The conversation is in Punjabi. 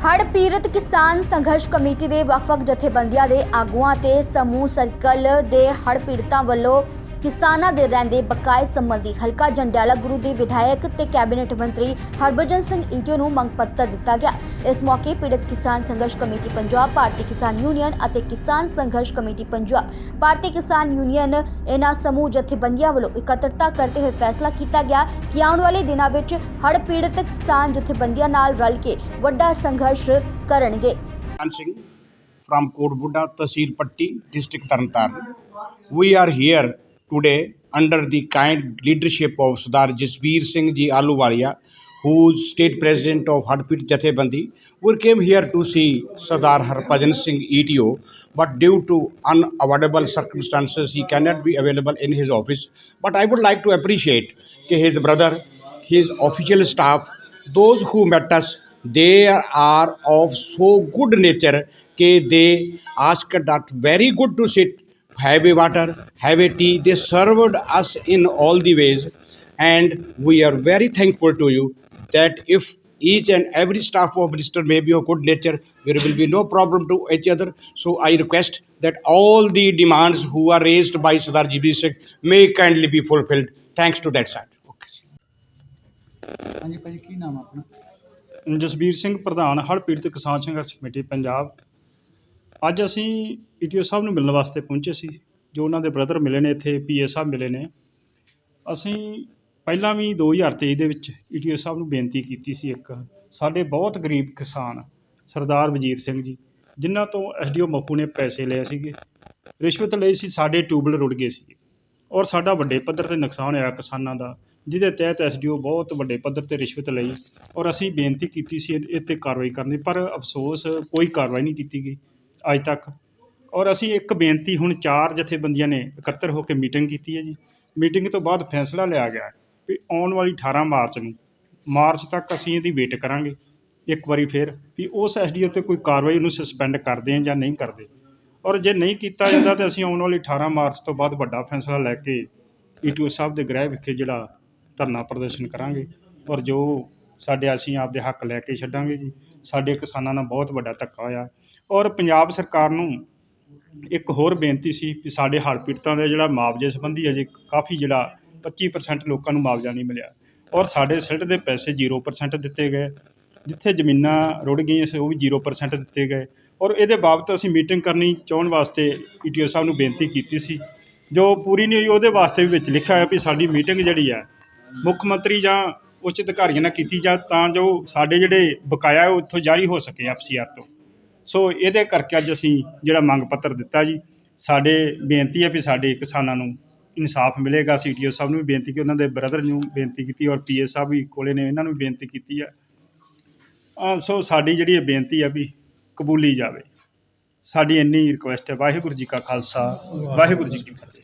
ਹੜ੍ਹ ਪੀੜਤ ਕਿਸਾਨ ਸੰਘਰਸ਼ ਕਮੇਟੀ ਦੇ ਵੱਖ-ਵੱਖ ਜਥੇਬੰਦੀਆਂ ਦੇ ਆਗੂਆਂ ਤੇ ਸਮੂਹ ਸਰਕਲ ਦੇ ਹੜ੍ਹ ਪੀੜਤਾਂ ਵੱਲੋਂ ਕਿਸਾਨਾਂ ਦੇ ਰਹਿੰਦੇ ਬਕਾਏ ਸੰਬੰਧੀ ਹਲਕਾ ਜੰਡਿਆਲਾ ਗੁਰੂ ਦੇ ਵਿਧਾਇਕ ਤੇ ਕੈਬਨਿਟ ਮੰਤਰੀ ਹਰਭਜਨ ਸਿੰਘ ਈਟੋ ਨੂੰ ਮੰਗ ਪੱਤਰ ਦਿੱਤਾ ਗਿਆ ਇਸ ਮੌਕੇ ਪੀੜਤ ਕਿਸਾਨ ਸੰਘਰਸ਼ ਕਮੇਟੀ ਪੰਜਾਬ ਭਾਰਤੀ ਕਿਸਾਨ ਯੂਨੀਅਨ ਅਤੇ ਕਿਸਾਨ ਸੰਘਰਸ਼ ਕਮੇਟੀ ਪੰਜਾਬ ਭਾਰਤੀ ਕਿਸਾਨ ਯੂਨੀਅਨ ਇਹਨਾਂ ਸਮੂਹ ਜਥੇਬੰਦੀਆਂ ਵੱਲੋਂ ਇਕੱਤਰਤਾ ਕਰਦੇ ਹੋਏ ਫੈਸਲਾ ਕੀਤਾ ਗਿਆ ਕਿ ਆਉਣ ਵਾਲੇ ਦਿਨਾਂ ਵਿੱਚ ਹੜ੍ਹ ਪੀੜਤ ਕਿਸਾਨ ਜਥੇਬੰਦੀਆਂ ਨਾਲ ਰਲ ਕੇ ਵੱਡਾ ਸੰਘਰਸ਼ ਕਰਨਗੇ Karan from Kodbuddha, Tahsil Patti, District Tarntaran. We are here today under the kind leadership of Sardar Jasbir Singh Ji Aluwalia, who is state president of Hadpit Jathebandi. We came here to see Sardar Harbhajan Singh ETO, but due to unavoidable circumstances, he cannot be available in his office. But I would like to appreciate his brother, his official staff, those who met us, they are of so good nature कि they asked that very good to sit, have a water, have a tea. They served us in all the ways, and we are very thankful to you that if each and every staff of minister may be of good nature, there will be no problem to each other. So I request that all the demands who are raised by Sardar GB Singh may kindly be fulfilled. Thanks to that side. Okay. ਹਾਂਜੀ ਭਾਜੀ ਕੀ ਨਾਮ ਆ ਆਪਣਾ ਜਸਬੀਰ ਸਿੰਘ ਪ੍ਰਧਾਨ ਹੜ੍ਹ ਪੀੜਤ ਕਿਸਾਨ ਸੰਘਰਸ਼ ਕਮੇਟੀ ਪੰਜਾਬ ਅੱਜ ਅਸੀਂ ਈਟੀਓ ਸਾਹਿਬ ਨੂੰ ਮਿਲਣ ਵਾਸਤੇ ਪਹੁੰਚੇ ਸੀ, ਜੋ ਉਹਨਾਂ ਦੇ ਬ੍ਰਦਰ ਮਿਲੇ ਨੇ ਇੱਥੇ ਪੀ ਏ ਸਾਹਿਬ ਮਿਲੇ ਨੇ। ਅਸੀਂ ਪਹਿਲਾਂ ਵੀ 2023 ਦੇ ਵਿੱਚ ਈਟੀਓ ਸਾਹਿਬ ਨੂੰ ਬੇਨਤੀ ਕੀਤੀ ਸੀ ਇੱਕ, ਸਾਡੇ ਬਹੁਤ ਗਰੀਬ ਕਿਸਾਨ ਸਰਦਾਰ ਵਜੀਰ ਸਿੰਘ ਜੀ, ਜਿਨ੍ਹਾਂ ਤੋਂ ਐੱਸ ਡੀ ਓ ਮੱਪੂ ਨੇ ਪੈਸੇ ਲਏ ਸੀਗੇ। ਰਿਸ਼ਵਤ ਲਈ ਸੀ, ਸਾਡੇ ਟਿਊਬਲ ਰੁੜ ਗਏ ਸੀ ਔਰ ਸਾਡਾ ਵੱਡੇ ਪੱਧਰ ਤੇ ਨੁਕਸਾਨ ਹੋਇਆ ਕਿਸਾਨਾਂ ਦਾ, ਜਿਹਦੇ ਤਹਿਤ ਐਸਡੀਓ ਬਹੁਤ ਵੱਡੇ ਪੱਧਰ ਤੇ ਰਿਸ਼ਵਤ ਲਈ। ਔਰ ਅਸੀਂ ਬੇਨਤੀ ਕੀਤੀ ਸੀ, ਇਹ 'ਤੇ ਕਾਰਵਾਈ ਕਰਨੀ, ਪਰ ਅਫਸੋਸ ਕੋਈ ਕਾਰਵਾਈ ਨਹੀਂ ਕੀਤੀ ਗਈ। ਅੱਜ ਤੱਕ। ਔਰ ਅਸੀਂ ਇੱਕ ਬੇਨਤੀ, ਹੁਣ ਚਾਰ ਜਥੇਬੰਦੀਆਂ ਨੇ ਇਕੱਤਰ ਹੋ ਕੇ ਮੀਟਿੰਗ ਕੀਤੀ ਹੈ ਜੀ। ਮੀਟਿੰਗ ਤੋਂ ਬਾਅਦ ਫੈਸਲਾ ਲਿਆ ਗਿਆ ਵੀ ਆਉਣ ਵਾਲੀ 18 ਮਾਰਚ ਨੂੰ, ਮਾਰਚ ਤੱਕ ਅਸੀਂ ਇਹਦੀ ਵੇਟ ਕਰਾਂਗੇ। ਇੱਕ ਵਾਰੀ ਫਿਰ ਵੀ ਉਸ ਐਸਡੀਓ ਤੇ ਕੋਈ ਕਾਰਵਾਈ ਉਹਨੂੰ ਸਸਪੈਂਡ ਕਰਦੇ ਆ ਜਾਂ ਨਹੀਂ ਕਰਦੇ। ਔਰ ਜੇ ਨਹੀਂ ਕੀਤਾ ਜਾਂਦਾ ਤਾਂ ਅਸੀਂ ਆਉਣ ਵਾਲੀ 18 ਮਾਰਚ ਤੋਂ ਬਾਅਦ ਵੱਡਾ ਫੈਸਲਾ ਲੈ ਕੇ ਈਟੀਓ ਸਾਹਿਬ ਦੇ ਗ੍ਰਹਿ ਵਿਖੇ ਜਿਹੜਾ ਧਰਨਾ ਪ੍ਰਦਰਸ਼ਨ ਕਰਾਂਗੇ। ਔਰ ਜੋ ਸਾਡੇ ਅਸੀਂ ਆਪਦੇ ਹੱਕ ਲੈ ਕੇ ਛੱਡਾਂਗੇ ਜੀ। ਸਾਡੇ ਕਿਸਾਨਾਂ ਨਾਲ ਬਹੁਤ ਵੱਡਾ ਧੱਕਾ ਹੋਇਆ। ਔਰ ਪੰਜਾਬ ਸਰਕਾਰ ਨੂੰ ਇੱਕ ਹੋਰ ਬੇਨਤੀ ਸੀ ਕਿ ਸਾਡੇ ਹੜ੍ਹ ਪੀੜਤਾਂ ਦਾ ਜਿਹੜਾ ਮੁਆਵਜ਼ੇ ਸੰਬੰਧੀ ਅਜੇ ਕਾਫੀ ਜਿਹੜਾ 25% ਲੋਕਾਂ ਨੂੰ ਮੁਆਵਜ਼ਾ ਨਹੀਂ ਮਿਲਿਆ। ਔਰ ਸਾਡੇ ਸਿਲਟ ਦੇ ਪੈਸੇ 0% ਦਿੱਤੇ ਗਏ। ਜਿੱਥੇ ਜ਼ਮੀਨਾਂ ਰੁੜ ਗਈਆਂ ਸੀ, ਉਹ ਵੀ 0% ਦਿੱਤੇ ਗਏ। ਔਰ ਇਹਦੇ ਬਾਬਤ ਅਸੀਂ ਮੀਟਿੰਗ ਕਰਨੀ ਚਾਹਣ ਵਾਸਤੇ ਈਟੀਓ ਸਾਹਿਬ ਨੂੰ ਬੇਨਤੀ ਕੀਤੀ ਸੀ। ਜੋ ਪੂਰੀ ਨਹੀਂ ਹੋਈ, ਉਹਦੇ ਵਾਸਤੇ ਵੀ ਵਿੱਚ ਲਿਖਿਆ ਹੋਇਆ ਵੀ ਸਾਡੀ ਮੀਟਿੰਗ ਜਿਹੜੀ ਹੈ, ਮੁੱਖ ਮੰਤਰੀ ਜਾਂ ਉੱਚ ਅਧਿਕਾਰੀਆਂ ਨਾਲ ਕੀਤੀ ਜਾ, ਤਾਂ ਜੋ ਸਾਡੇ ਜਿਹੜੇ ਬਕਾਇਆ ਉਹ ਉੱਥੋਂ ਜਾਰੀ ਹੋ ਸਕੇ ਐਫ ਸੀ ਆਰ ਤੋਂ। ਸੋ ਇਹਦੇ ਕਰਕੇ ਅੱਜ ਅਸੀਂ ਜਿਹੜਾ ਮੰਗ ਪੱਤਰ ਦਿੱਤਾ ਜੀ, ਸਾਡੇ ਬੇਨਤੀ ਹੈ ਵੀ ਸਾਡੇ ਕਿਸਾਨਾਂ ਨੂੰ ਇਨਸਾਫ ਮਿਲੇਗਾ। ਸੀ ਟੀ ਓ ਸਾਹਿਬ ਨੂੰ ਵੀ ਬੇਨਤੀ ਕਿ ਉਹਨਾਂ ਦੇ ਬ੍ਰਦਰ ਨੂੰ ਬੇਨਤੀ ਕੀਤੀ ਔਰ ਪੀ ਏ ਸਾਹਿਬ ਵੀ ਕੋਲੇ ਨੇ, ਇਹਨਾਂ ਨੂੰ ਵੀ ਬੇਨਤੀ ਕੀਤੀ ਆ। ਸੋ ਸਾਡੀ ਜਿਹੜੀ ਇਹ ਬੇਨਤੀ ਆ ਵੀ ਕਬੂਲੀ ਜਾਵੇ। ਸਾਡੀ ਇੰਨੀ ਰਿਕੁਐਸਟ ਹੈ। ਵਾਹਿਗੁਰੂ ਜੀ ਕਾ ਖਾਲਸਾ, ਵਾਹਿਗੁਰੂ ਜੀ ਕੀ ਫਤਿਹ।